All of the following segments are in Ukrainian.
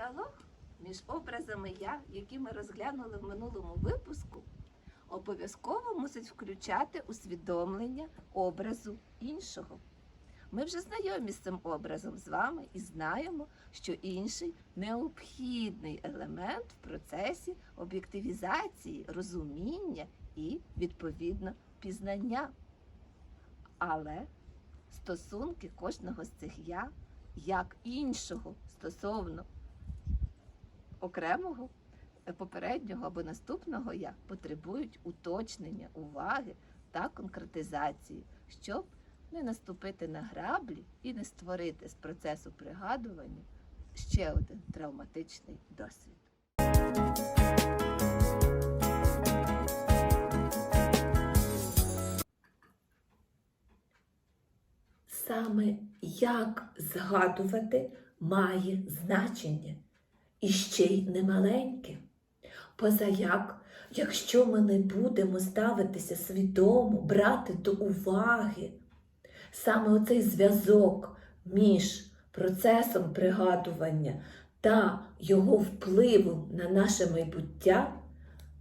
Діалог між образами я, які ми розглянули в минулому випуску, обов'язково мусить включати усвідомлення образу іншого. Ми вже знайомі з цим образом з вами і знаємо, що інший необхідний елемент в процесі об'єктивізації, розуміння і, відповідно, пізнання. Але стосунки кожного з цих я, як іншого стосовно окремого, е, попереднього або наступного я, потребують уточнення, уваги та конкретизації, щоб не наступити на граблі і не створити з процесу пригадування ще один травматичний досвід. Саме як згадувати має значення і ще й немаленьке. Позаяк, якщо ми не будемо ставитися свідомо, брати до уваги саме оцей зв'язок між процесом пригадування та його впливом на наше майбуття,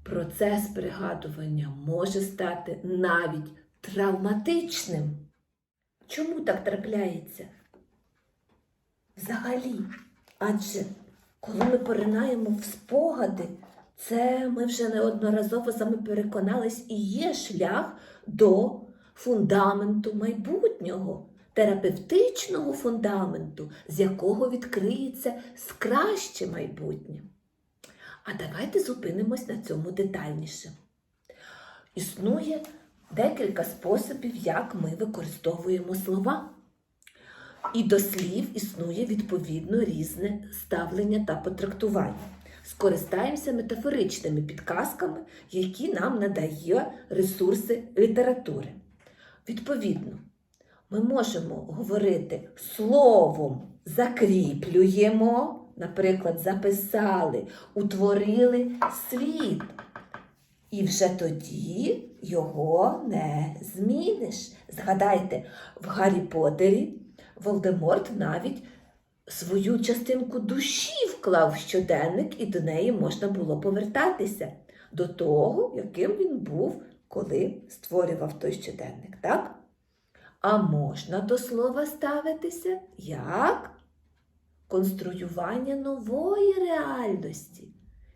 процес пригадування може стати навіть травматичним. Чому так трапляється? Взагалі, адже коли ми поринаємо в спогади, це ми вже неодноразово саме переконались і є шлях до фундаменту майбутнього, терапевтичного фундаменту, з якого відкриється краще майбутнє. А давайте зупинимось на цьому детальніше. Існує декілька способів, як ми використовуємо слова. І до слів існує відповідно різне ставлення та потрактування. Скористаємося метафоричними підказками, які нам надає ресурси літератури. Відповідно, ми можемо говорити словом закріплюємо, наприклад, записали, утворили світ. І вже тоді його не зміниш. Згадайте, в Гаррі Поттері Волдеморт навіть свою частинку душі вклав в щоденник, і до неї можна було повертатися до того, яким він був, коли створював той щоденник, так? А можна до слова ставитися як конструювання нової реальності.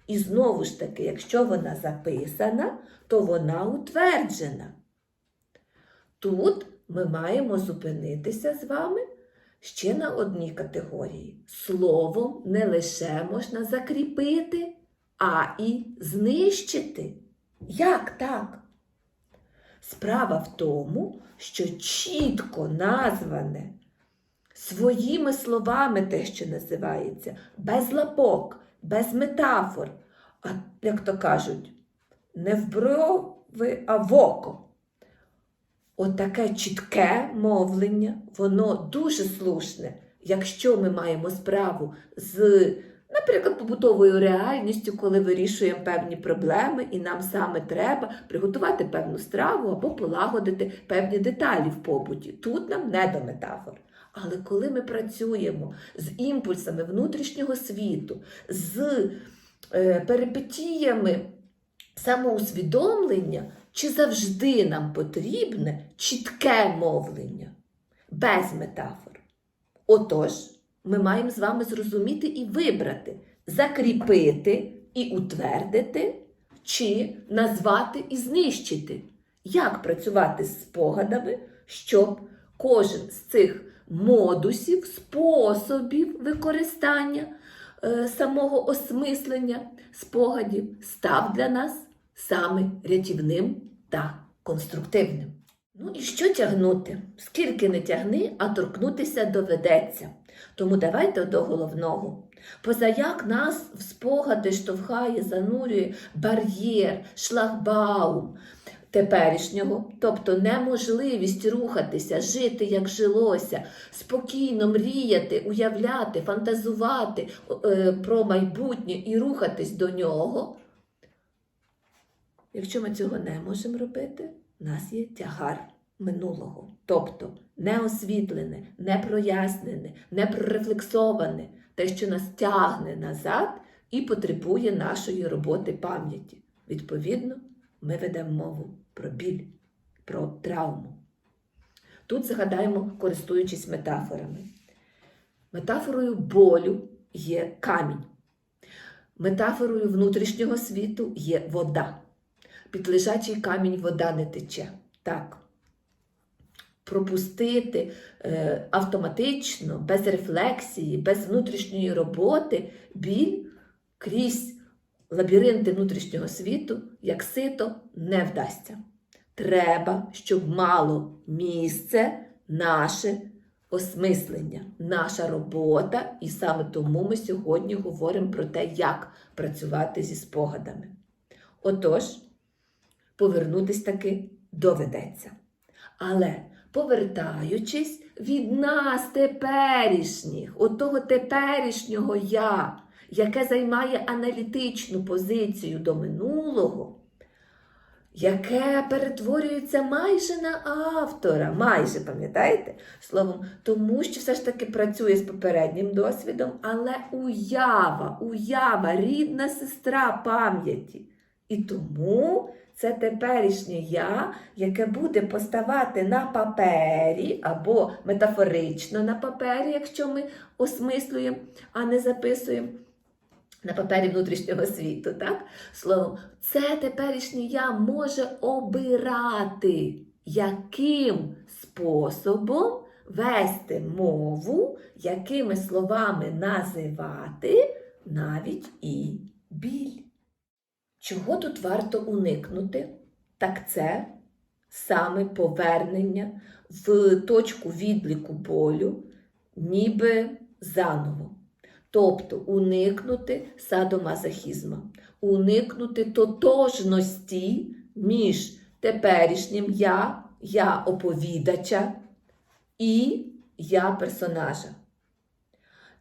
І знову ж таки, якщо вона записана, то вона утверджена. Тут ми маємо зупинитися з вами ще на одній категорії. Словом не лише можна закріпити, а і знищити. Як так? Справа в тому, що чітко назване своїми словами те, що називається, без лапок, без метафор, а як то кажуть, не в брови, а в око. Отаке чітке мовлення, воно дуже слушне, якщо ми маємо справу з, наприклад, побутовою реальністю, коли вирішуємо певні проблеми, і нам саме треба приготувати певну страву або полагодити певні деталі в побуті. Тут нам не до метафор. Але коли ми працюємо з імпульсами внутрішнього світу, з е, перипетіями самоусвідомлення, чи завжди нам потрібне чітке мовлення, без метафор. Отож, ми маємо з вами зрозуміти і вибрати, закріпити і утвердити, чи назвати і знищити, як працювати з спогадами, щоб кожен з цих модусів, способів використання е, самого осмислення спогадів став для нас саме рятівним та конструктивним. Ну і що тягнути? Скільки не тягни, а торкнутися доведеться. Тому давайте до головного. Позаяк нас в спогади штовхає, занурює бар'єр, шлагбаум теперішнього, тобто неможливість рухатися, жити, як жилося, спокійно мріяти, уявляти, фантазувати е, про майбутнє і рухатись до нього. Якщо ми цього не можемо робити, у нас є тягар минулого. Тобто неосвітлене, непрояснене, непрорефлексоване, те, що нас тягне назад і потребує нашої роботи пам'яті. Відповідно, ми ведемо мову про біль, про травму. Тут згадаємо, користуючись метафорами. Метафорою болю є камінь. Метафорою внутрішнього світу є вода. Під лежачий камінь вода не тече. Так. Пропустити е, автоматично, без рефлексії, без внутрішньої роботи біль крізь лабіринти внутрішнього світу, як сито, не вдасться. Треба, щоб мало місце наше осмислення, наша робота, і саме тому ми сьогодні говоримо про те, як працювати зі спогадами. Отож, повернутись таки доведеться. Але повертаючись від нас теперішніх, от того теперішнього я, яке займає аналітичну позицію до минулого, яке перетворюється майже на автора, майже пам'ятаєте? Словом, тому що все ж таки працює з попереднім досвідом, але уява, уява, рідна сестра пам'яті. І тому це теперішнє я, яке буде поставати на папері або метафорично на папері, якщо ми осмислюємо, а не записуємо на папері внутрішнього світу, так? Словом, це теперішнє я може обирати, яким способом вести мову, якими словами називати навіть і біль. Чого тут варто уникнути? Так це саме повернення в точку відліку болю, ніби заново. Тобто уникнути садомазохізму, уникнути тотожності між теперішнім я, я оповідача і я персонажа.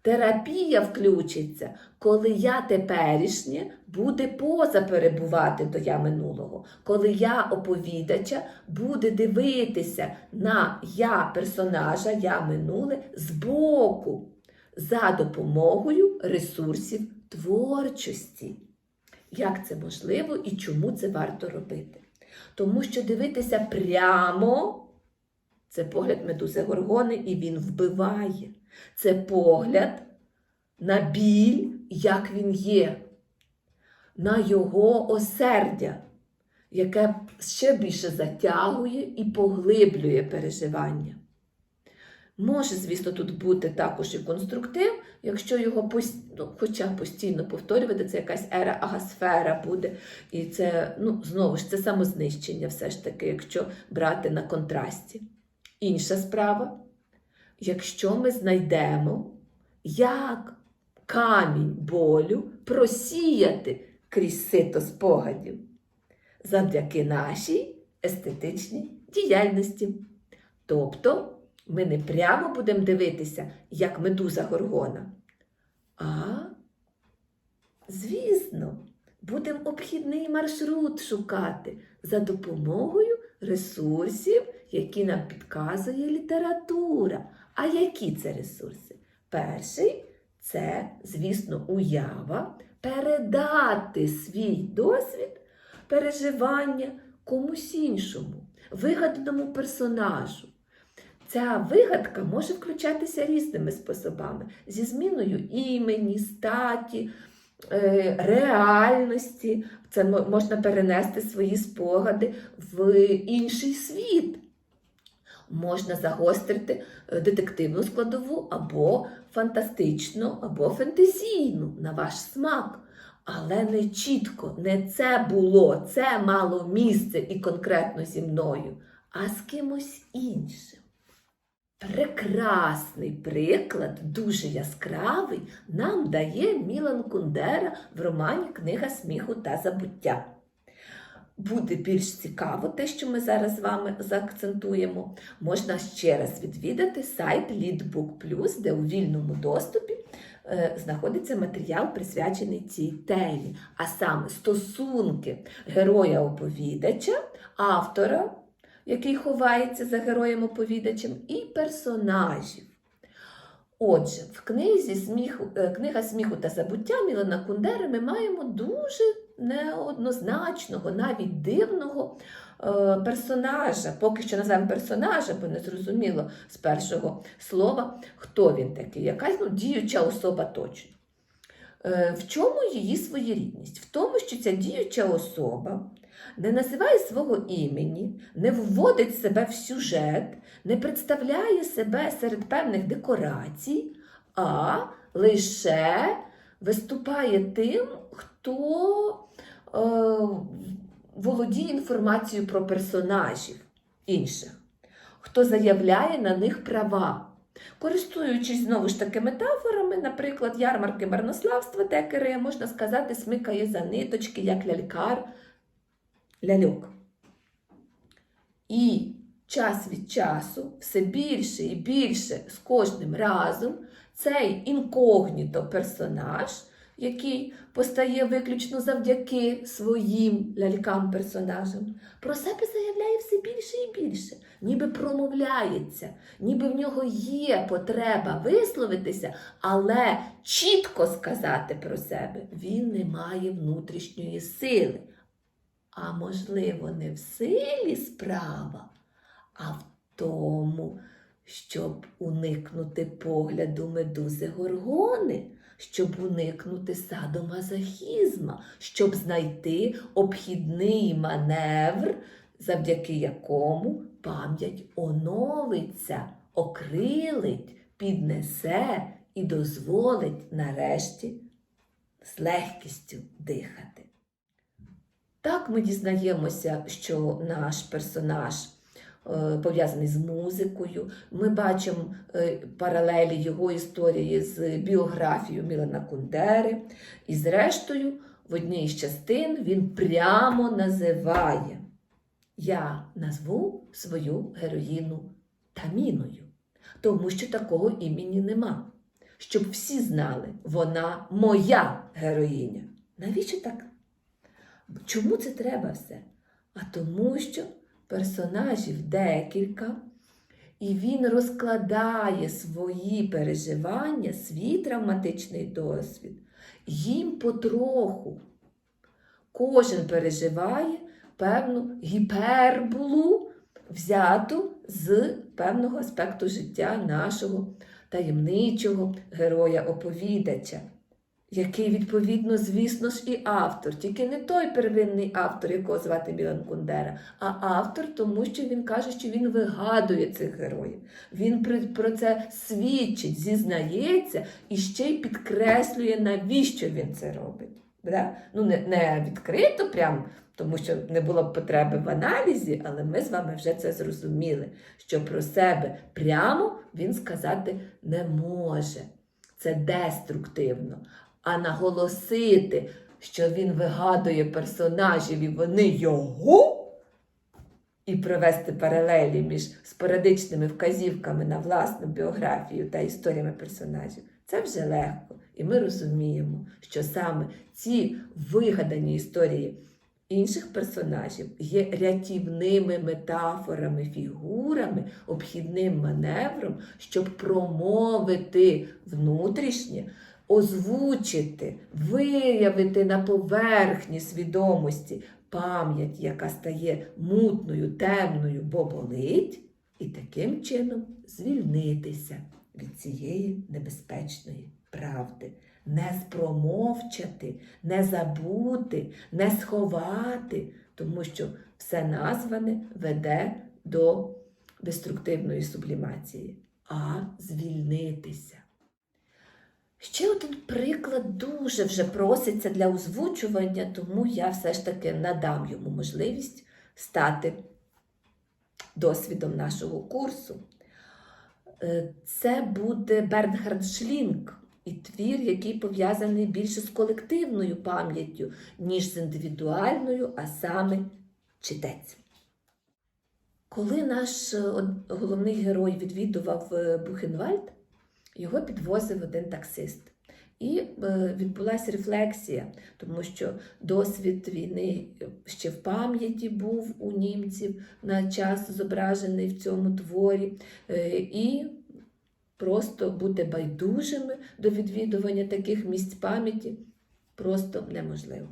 Терапія включиться, коли я теперішнє буде поза перебувати до я минулого, коли я оповідача буде дивитися на я персонажа, я минуле збоку за допомогою ресурсів творчості. Як це можливо і чому це варто робити? Тому що дивитися прямо це погляд медузи Горгони, і він вбиває. Це погляд на біль, як він є, на його осердя, яке ще більше затягує і поглиблює переживання. Може, звісно, тут бути також і конструктив, якщо його ну, хоча постійно повторювати, це якась ера агасфера буде. І це, ну, знову ж, це самознищення, все ж таки, якщо брати на контрасті. Інша справа, якщо ми знайдемо, як камінь болю просіяти крізь сито спогадів завдяки нашій естетичній діяльності. Тобто ми не прямо будемо дивитися, як медуза горгона, а, звісно, будемо обхідний маршрут шукати за допомогою ресурсів, які нам підказує література. А які це ресурси? Перший це, звісно, уява, передати свій досвід переживання комусь іншому, вигаданому персонажу. Ця вигадка може включатися різними способами: зі зміною імені, статі, е, реальності. Це можна перенести свої спогади в інший світ. Можна загострити е, детективну складову або фантастичну, або фентезійну на ваш смак. Але не чітко, не це було, це мало місце і конкретно зі мною, а з кимось іншим. Прекрасний приклад, дуже яскравий, нам дає Мілан Кундера в романі Книга сміху та забуття. Буде більш цікаво те, що ми зараз з вами заакцентуємо. Можна ще раз відвідати сайт Leadbook Plus, де у вільному доступі е, знаходиться матеріал, присвячений цій темі, а саме стосунки героя-оповідача, автора який ховається за героєм-оповідачем, і персонажів. Отже, в книзі сміху, е, книга сміху та забуття Мілана Кундери ми маємо дуже неоднозначного, навіть дивного е, персонажа. Поки що називаємо персонажа, бо не зрозуміло з першого слова, хто він такий, якась ну, діюча особа точно. Е, в чому її своєрідність? В тому, що ця діюча особа не називає свого імені, не вводить себе в сюжет, не представляє себе серед певних декорацій, а лише виступає тим, хто е, володіє інформацією про персонажів інших, хто заявляє на них права. Користуючись знову ж таки метафорами, наприклад, ярмарки марнославства текери, можна сказати, смикає за ниточки, як лялькар ляльок. І час від часу все більше і більше з кожним разом цей інкогніто персонаж, який постає виключно завдяки своїм лялькам-персонажам, про себе заявляє все більше і більше, ніби промовляється, ніби в нього є потреба висловитися, але чітко сказати про себе він не має внутрішньої сили. А можливо, не в силі справа, а в тому, щоб уникнути погляду медузи горгони, щоб уникнути садомазохізма, щоб знайти обхідний маневр, завдяки якому пам'ять оновиться, окрилить, піднесе і дозволить нарешті з легкістю дихати. Так ми дізнаємося, що наш персонаж пов'язаний з музикою. Ми бачимо е, паралелі його історії з біографією Мілана Кундери. І, зрештою, в одній з частин він прямо називає: Я назву свою героїну Таміною, тому що такого імені нема. Щоб всі знали, вона моя героїня. Навіщо так? Чому це треба все? А тому, що персонажів декілька, і він розкладає свої переживання, свій травматичний досвід, їм потроху. Кожен переживає певну гіперболу, взяту з певного аспекту життя нашого таємничого героя-оповідача який, відповідно, звісно ж, і автор, тільки не той первинний автор, якого звати Білан Кундера, а автор, тому що він каже, що він вигадує цих героїв. Він про це свідчить, зізнається і ще й підкреслює, навіщо він це робить. Да? Ну, не, не відкрито прям, тому що не було б потреби в аналізі, але ми з вами вже це зрозуміли, що про себе прямо він сказати не може. Це деструктивно. А наголосити, що він вигадує персонажів і вони його, і провести паралелі між спорадичними вказівками на власну біографію та історіями персонажів, це вже легко. І ми розуміємо, що саме ці вигадані історії інших персонажів є рятівними метафорами, фігурами, обхідним маневром, щоб промовити внутрішнє, озвучити, виявити на поверхні свідомості пам'ять, яка стає мутною, темною, бо болить, і таким чином звільнитися від цієї небезпечної правди. Не спромовчати, не забути, не сховати, тому що все назване веде до деструктивної сублімації, а звільнитися. Ще один приклад дуже вже проситься для озвучування, тому я все ж таки надам йому можливість стати досвідом нашого курсу. Е, Це буде Бернхард Шлінг і твір, який пов'язаний більше з колективною пам'яттю, ніж з індивідуальною, а саме читець. Коли наш е, головний герой відвідував е, Бухенвальд, його підвозив один таксист. І е, відбулася рефлексія, тому що досвід війни ще в пам'яті був у німців на час зображений в цьому творі. Е, І просто бути байдужими до відвідування таких місць пам'яті просто неможливо.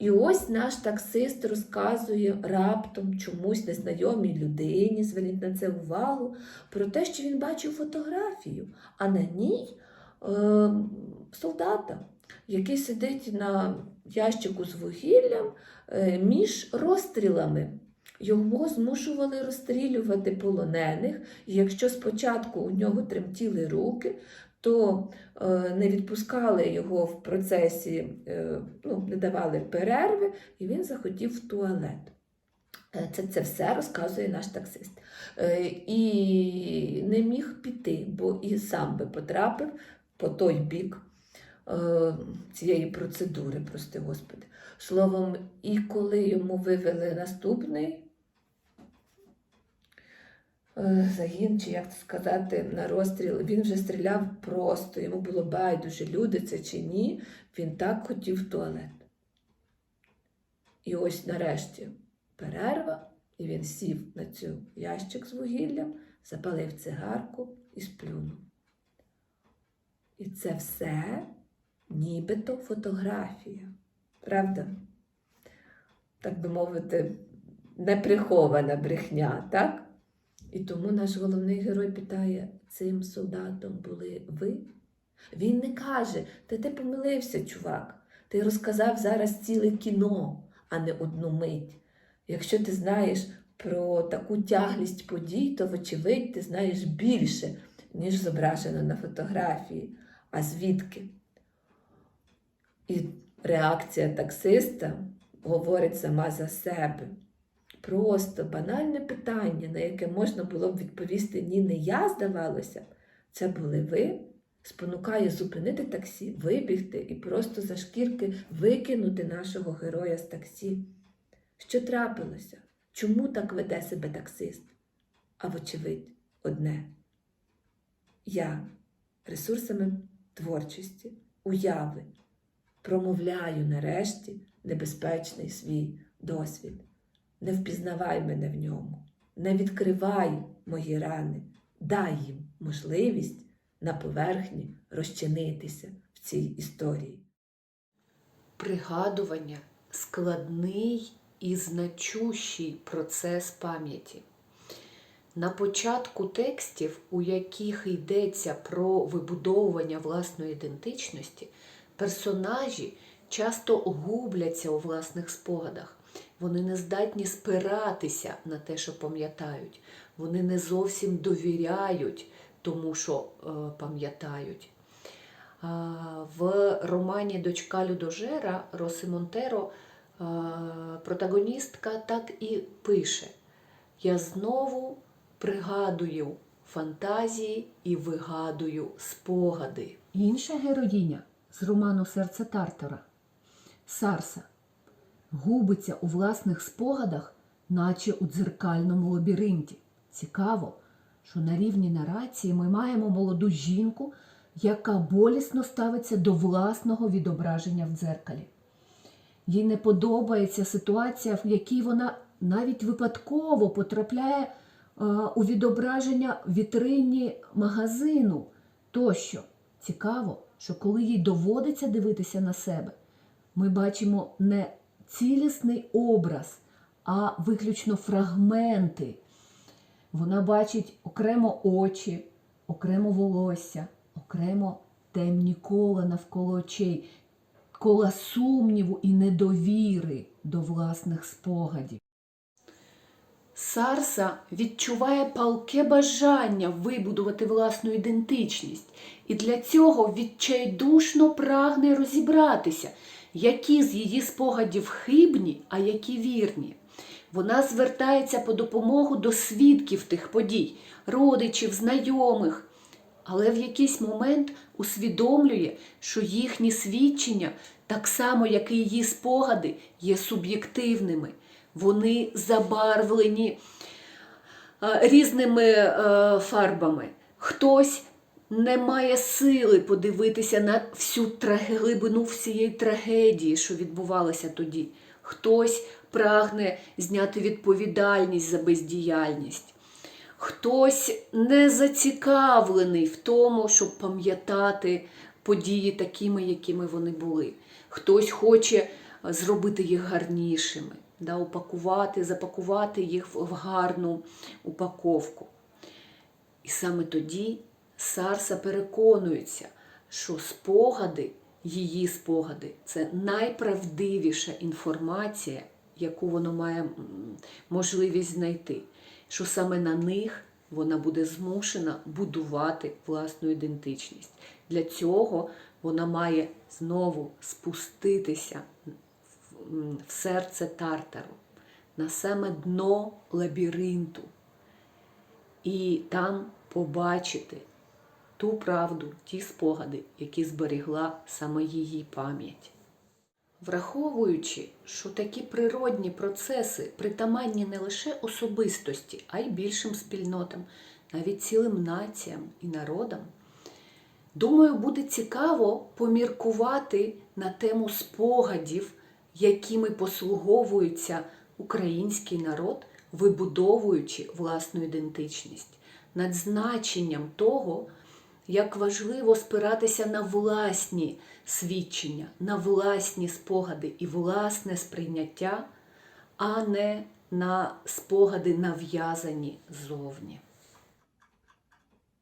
І ось наш таксист розказує раптом чомусь незнайомій людині, зверніть на це увагу, про те, що він бачив фотографію, а на ній е, солдата, який сидить на ящику з вугіллям е, між розстрілами. Його змушували розстрілювати полонених, і якщо спочатку у нього тремтіли руки, то е, не відпускали його в процесі, е, ну, не давали перерви, і він захотів в туалет. Е, Це, це все розказує наш таксист. І не міг піти, бо і сам би потрапив по той бік цієї процедури, прости Господи. Словом, і коли йому вивели наступний загін, чи як це сказати, на розстріл, він вже стріляв просто, йому було байдуже, люди це чи ні, він так хотів в туалет. І ось нарешті перерва, і він сів на цю ящик з вугіллям, запалив цигарку і сплюнув. І це все нібито фотографія. Правда? Так би мовити, неприхована брехня, так? І тому наш головний герой питає: цим солдатом були ви? Він не каже, та ти помилився, чувак. Ти розказав зараз ціле кіно, а не одну мить. Якщо ти знаєш про таку тяглість подій, то, вочевидь, ти знаєш більше, ніж зображено на фотографії. А звідки? І реакція таксиста говорить сама за себе. Просто банальне питання, на яке можна було б відповісти ні, не я, здавалося, це були ви, спонукає зупинити таксі, вибігти і просто за шкірки викинути нашого героя з таксі. Що трапилося? Чому так веде себе таксист? А вочевидь, одне. Я ресурсами творчості, уяви промовляю нарешті небезпечний свій досвід. Не впізнавай мене в ньому, не відкривай мої рани, дай їм можливість на поверхні розчинитися в цій історії. Пригадування складний і значущий процес пам'яті. На початку текстів, у яких йдеться про вибудовування власної ідентичності, персонажі часто губляться у власних спогадах. Вони не здатні спиратися на те, що пам'ятають. Вони не зовсім довіряють тому, що е, пам'ятають. В романі Дочка Людожера Роси Монтеро а, протагоністка так і пише: Я знову пригадую фантазії і вигадую спогади. Інша героїня з роману Серце Тартара Сарса губиться у власних спогадах, наче у дзеркальному лабіринті. Цікаво, що на рівні нарації ми маємо молоду жінку, яка болісно ставиться до власного відображення в дзеркалі. Їй не подобається ситуація, в якій вона навіть випадково потрапляє е, у відображення вітрині магазину тощо. Цікаво, що коли їй доводиться дивитися на себе, ми бачимо не цілісний образ, а виключно фрагменти. Вона бачить окремо очі, окремо волосся, окремо темні кола навколо очей, кола сумніву і недовіри до власних спогадів. Сарса відчуває палке бажання вибудувати власну ідентичність, і для цього відчайдушно прагне розібратися, які з її спогадів хибні, а які вірні. Вона звертається по допомогу до свідків тих подій, родичів, знайомих, але в якийсь момент усвідомлює, що їхні свідчення, так само як і її спогади, є суб'єктивними. Вони забарвлені різними е, фарбами. Хтось немає сили подивитися на всю глибину всієї трагедії, що відбувалося тоді. Хтось прагне зняти відповідальність за бездіяльність. Хтось не зацікавлений в тому, щоб пам'ятати події такими, якими вони були. Хтось хоче е, зробити їх гарнішими, да, упакувати, запакувати їх в гарну упаковку. І саме тоді Сарса переконується, що спогади, її спогади це найправдивіша інформація, яку воно має можливість знайти. Що саме на них вона буде змушена будувати власну ідентичність. Для цього вона має знову спуститися в серце тартару, на саме дно лабіринту і там побачити ту правду, ті спогади, які зберігла саме її пам'ять. Враховуючи, що такі природні процеси притаманні не лише особистості, а й більшим спільнотам, навіть цілим націям і народам, думаю, буде цікаво поміркувати на тему спогадів, якими послуговується український народ, вибудовуючи власну ідентичність, над значенням того, як важливо спиратися на власні свідчення, на власні спогади і власне сприйняття, а не на спогади нав'язані зовні.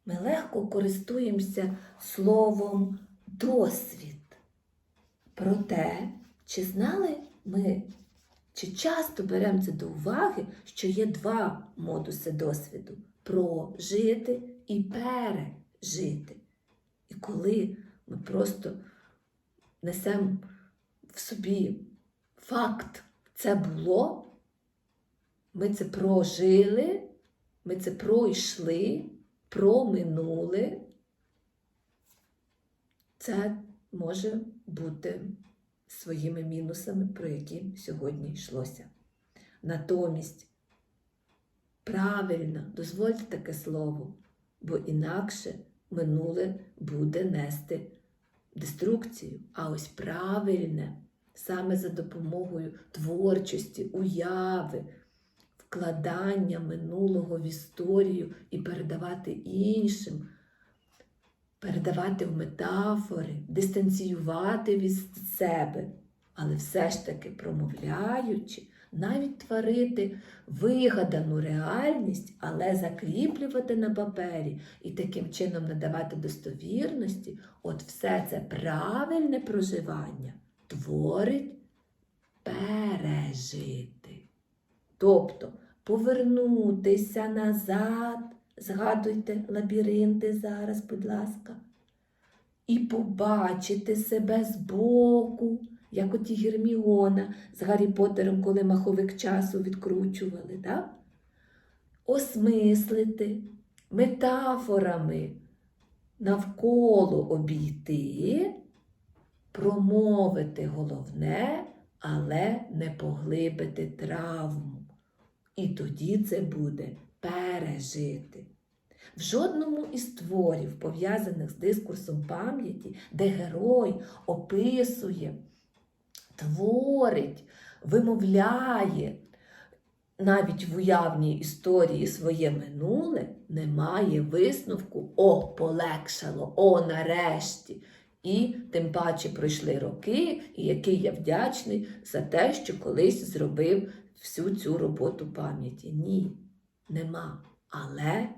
Ми легко користуємося словом досвід. Проте, чи знали ми, чи часто беремо це до уваги, що є два модуси досвіду прожити і пережити. І коли ми просто несемо в собі факт, це було, ми це прожили, ми це пройшли, проминули, це може бути своїми мінусами, про які сьогодні йшлося. Натомість, правильно, дозвольте таке слово, бо інакше минуле буде нести деструкцію. А ось правильне, саме за допомогою творчості, уяви, вкладання минулого в історію і передавати іншим, передавати в метафори, дистанціювати від себе, але все ж таки промовляючи, навіть творити вигадану реальність, але закріплювати на папері і таким чином надавати достовірності, от все це правильне проживання творить пережити. Тобто повернутися назад, згадуйте лабіринти зараз, будь ласка, і побачити себе збоку, як оті Герміона з Гаррі Поттером, коли маховик часу відкручували, так? осмислити метафорами навколо обійти, промовити головне, але не поглибити травму. І тоді це буде пережити. В жодному із творів, пов'язаних з дискурсом пам'яті, де герой описує, творить, вимовляє навіть в уявній історії своє минуле, немає висновку О, полегшало, о, нарешті. І тим паче пройшли роки, і який я вдячний за те, що колись зробив всю цю роботу пам'яті. Ні, нема. Але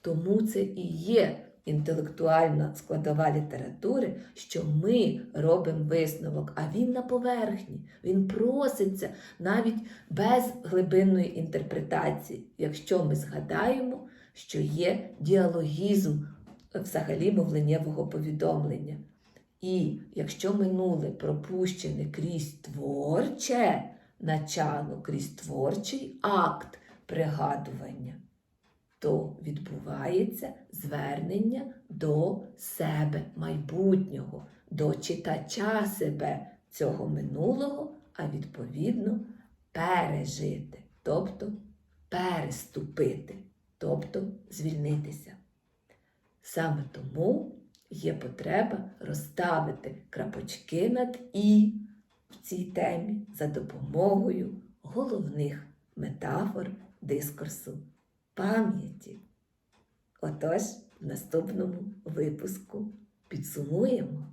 тому це і є інтелектуальна складова літератури, що ми робимо висновок, а він на поверхні. Він проситься навіть без глибинної інтерпретації, якщо ми згадаємо, що є діалогізм взагалі мовленнєвого повідомлення. І якщо минуле пропущене крізь творче начало, крізь творчий акт пригадування, то відбувається звернення до себе майбутнього, до читача себе цього минулого, а відповідно пережити, тобто переступити, тобто звільнитися. Саме тому є потреба розставити крапочки над і в цій темі за допомогою головних метафор дискурсу пам'яті. Отож, в наступному випуску підсумуємо.